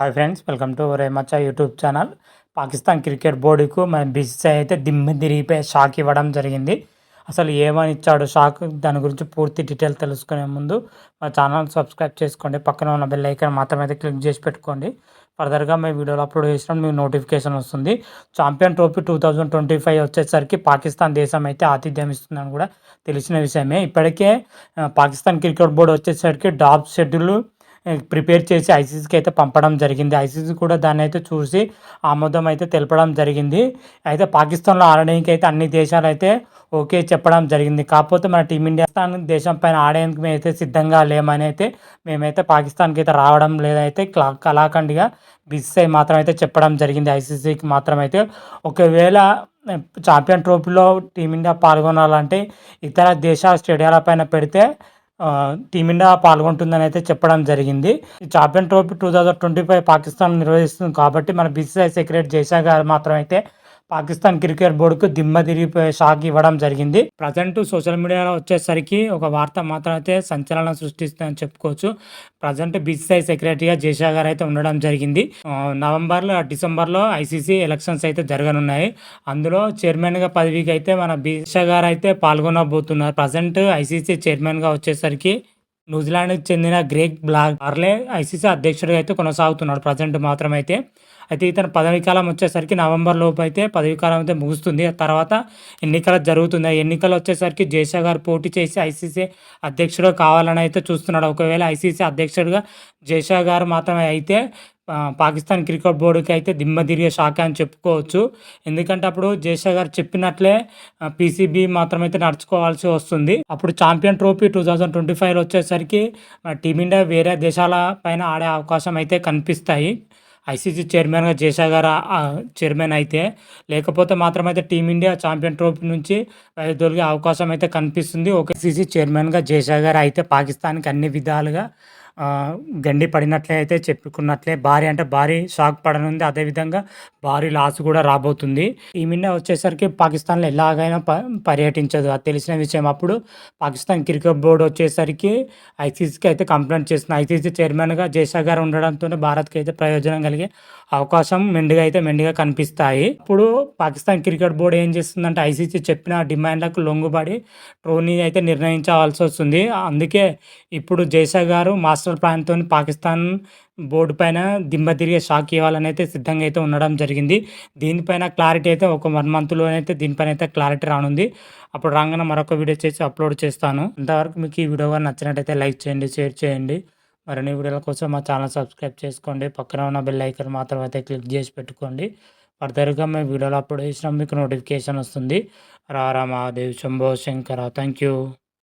Hi friends welcome to రేమచ్చా YouTube channel Pakistan cricket బోర్డుకు మన బీసీసీఐ అయితే దిమ్మ తిరిగిపోయి షాక్ ఇవ్వడం జరిగింది. అసలు ఏమని ఇచ్చాడు షాక్ దాని గురించి పూర్తి డీటెయిల్ తెలుసుకునే ముందు మా ఛానల్ సబ్స్క్రైబ్ చేసుకోండి. పక్కన ఉన్న బెల్ ఐకాన్ మాత్రం అయితే క్లిక్ చేసి పెట్టుకోండి. ఫర్దర్గా మేము వీడియోలు అప్లోడ్ చేసినప్పుడు మీకు నోటిఫికేషన్ వస్తుంది. Champion trophy two thousand twenty five వచ్చేసరికి పాకిస్తాన్ దేశం అయితే ఆతిథ్యం ఇస్తుందని కూడా తెలిసిన విషయమే. ఇప్పటికే పాకిస్తాన్ క్రికెట్ బోర్డు వచ్చేసరికి డాప్ షెడ్యూల్ ప్రిపేర్ చేసి ఐసీసీకి అయితే పంపడం జరిగింది. ఐసీసీ కూడా దాన్ని అయితే చూసి ఆమోదం అయితే తెలపడం జరిగింది. అయితే పాకిస్తాన్లో ఆడడానికి అయితే అన్ని దేశాలు అయితే ఓకే చెప్పడం జరిగింది. కాకపోతే మన టీమిండియా స్థానం దేశం పైన ఆడేందుకు మేమైతే సిద్ధంగా లేమని అయితే మేమైతే పాకిస్తాన్కి అయితే రావడం లేదైతే క్లా కళాఖండిగా బీసీఐ మాత్రం అయితే చెప్పడం జరిగింది. ఐసీసీకి మాత్రం అయితే ఒకవేళ ఛాంపియన్ ట్రోఫీలో టీమిండియా పాల్గొనాలంటే ఇతర దేశాల స్టేడియాల పైన పెడితే టీమిండియా పాల్గొంటుందని అయితే చెప్పడం జరిగింది. Champion trophy two thousand twenty five Pakistan నిర్వహిస్తుంది కాబట్టి మన బీసీసీఐ సెక్రటరీ జైశా గారు మాత్రం అయితే పాకిస్తాన్ క్రికెట్ బోర్డుకు దిమ్మ తిరిగిపోయే షాక్ ఇవ్వడం జరిగింది. ప్రజెంట్ సోషల్ మీడియాలో వచ్చేసరికి ఒక వార్త మాత్రం అయితే సంచలనం సృష్టిస్తుందని చెప్పుకోవచ్చు. ప్రజెంట్ బీసీసీఐ సెక్రటరీగా జైషా గారు అయితే ఉండడం జరిగింది. నవంబర్లో డిసెంబర్లో ఐసీసీ ఎలక్షన్స్ అయితే జరగనున్నాయి. అందులో చైర్మన్గా పదవికి అయితే మన బీషా గారు అయితే పాల్గొనబోతున్నారు. ప్రజెంట్ ఐసీసీ చైర్మన్గా వచ్చేసరికి న్యూజిలాండ్కి చెందిన గ్రేగ్ బ్లాక్ ఆర్లే ఐసీసీ అధ్యక్షుడిగా అయితే కొనసాగుతున్నాడు. ప్రజెంట్ మాత్రం అయితే అయితే ఇతను పదవి కాలం వచ్చేసరికి నవంబర్ లోపు అయితే పదవి కాలం అయితే ముగుస్తుంది. తర్వాత ఎన్నికలు జరుగుతుంది ఆ ఎన్నికలు వచ్చేసరికి జైషా గారు పోటీ చేసి ఐసీసీ అధ్యక్షుడు కావాలని అయితే చూస్తున్నాడు. ఒకవేళ ఐసీసీ అధ్యక్షుడిగా జైషా గారు మాత్రమే అయితే పాకిస్తాన్ క్రికెట్ బోర్డుకి అయితే దిమ్మ తిరిగే షాక్ అని చెప్పుకోవచ్చు. ఎందుకంటే అప్పుడు జైషా గారు చెప్పినట్లే పీసీబీ మాత్రమైతే నడుచుకోవాల్సి వస్తుంది. అప్పుడు champion trophy two thousand twenty five వచ్చేసరికి టీమిండియా వేరే దేశాల పైన ఆడే అవకాశం అయితే కనిపిస్తాయి. ఐసీసీ చైర్మన్గా జైషా గారు చైర్మన్ అయితే. లేకపోతే మాత్రమైతే టీమిండియా ఛాంపియన్ ట్రోఫీ నుంచి దొరికే అవకాశం అయితే కనిపిస్తుంది. ఒక ఐసీసీ చైర్మన్గా జైషా గారు అయితే పాకిస్తాన్కి అన్ని విధాలుగా గండి పడినట్లే అయితే చెప్పుకున్నట్లే భారీ అంటే భారీ షాక్ పడనుంది. అదేవిధంగా భారీ లాస్ కూడా రాబోతుంది. టీమిండియా వచ్చేసరికి పాకిస్తాన్లో ఎలాగైనా ప పర్యటించదు. అది తెలిసిన విషయం. అప్పుడు పాకిస్తాన్ క్రికెట్ బోర్డు వచ్చేసరికి ఐసీసీకి అయితే కంప్లైంట్ చేస్తుంది ఐసీసీ చైర్మన్గా జైషా గారు ఉండడంతో భారత్కి అయితే ప్రయోజనం కలిగే అవకాశం మెండుగా అయితే మెండుగా కనిపిస్తాయి. ఇప్పుడు పాకిస్తాన్ క్రికెట్ బోర్డు ఏం చేస్తుందంటే ఐసీసీ చెప్పిన డిమాండ్లకు లొంగుబడి ట్రోనీ అయితే నిర్ణయించవలసి వస్తుంది. అందుకే ఇప్పుడు జైషా గారు మాస్టర్ ప్లాన్తో పాకిస్తాన్ బోర్డు పైన దిమ్మ తిరిగే షాక్ ఇవ్వాలని అయితే సిద్ధంగా అయితే ఉండడం జరిగింది. దీనిపైన క్లారిటీ అయితే ఒక వన్ మంత్లోనైతే దీనిపైన అయితే క్లారిటీ రానుంది. అప్పుడు రాగానే మరొక వీడియో చేసి అప్లోడ్ చేస్తాను. ఇంతవరకు మీకు ఈ వీడియో కానీ నచ్చినట్టయితే లైక్ చేయండి షేర్ చేయండి. మరిన్ని వీడియోల కోసం మా ఛానల్ సబ్స్క్రైబ్ చేసుకోండి. పక్కన ఉన్న బెల్ ఐకన్ మాత్రం అయితే క్లిక్ చేసి పెట్టుకోండి. ఫర్దర్గా మేము వీడియోలో అప్లోడ్ చేసినా మీకు నోటిఫికేషన్ వస్తుంది. రారా మహాదేవ్ శంభో శంకర థ్యాంక్ యూ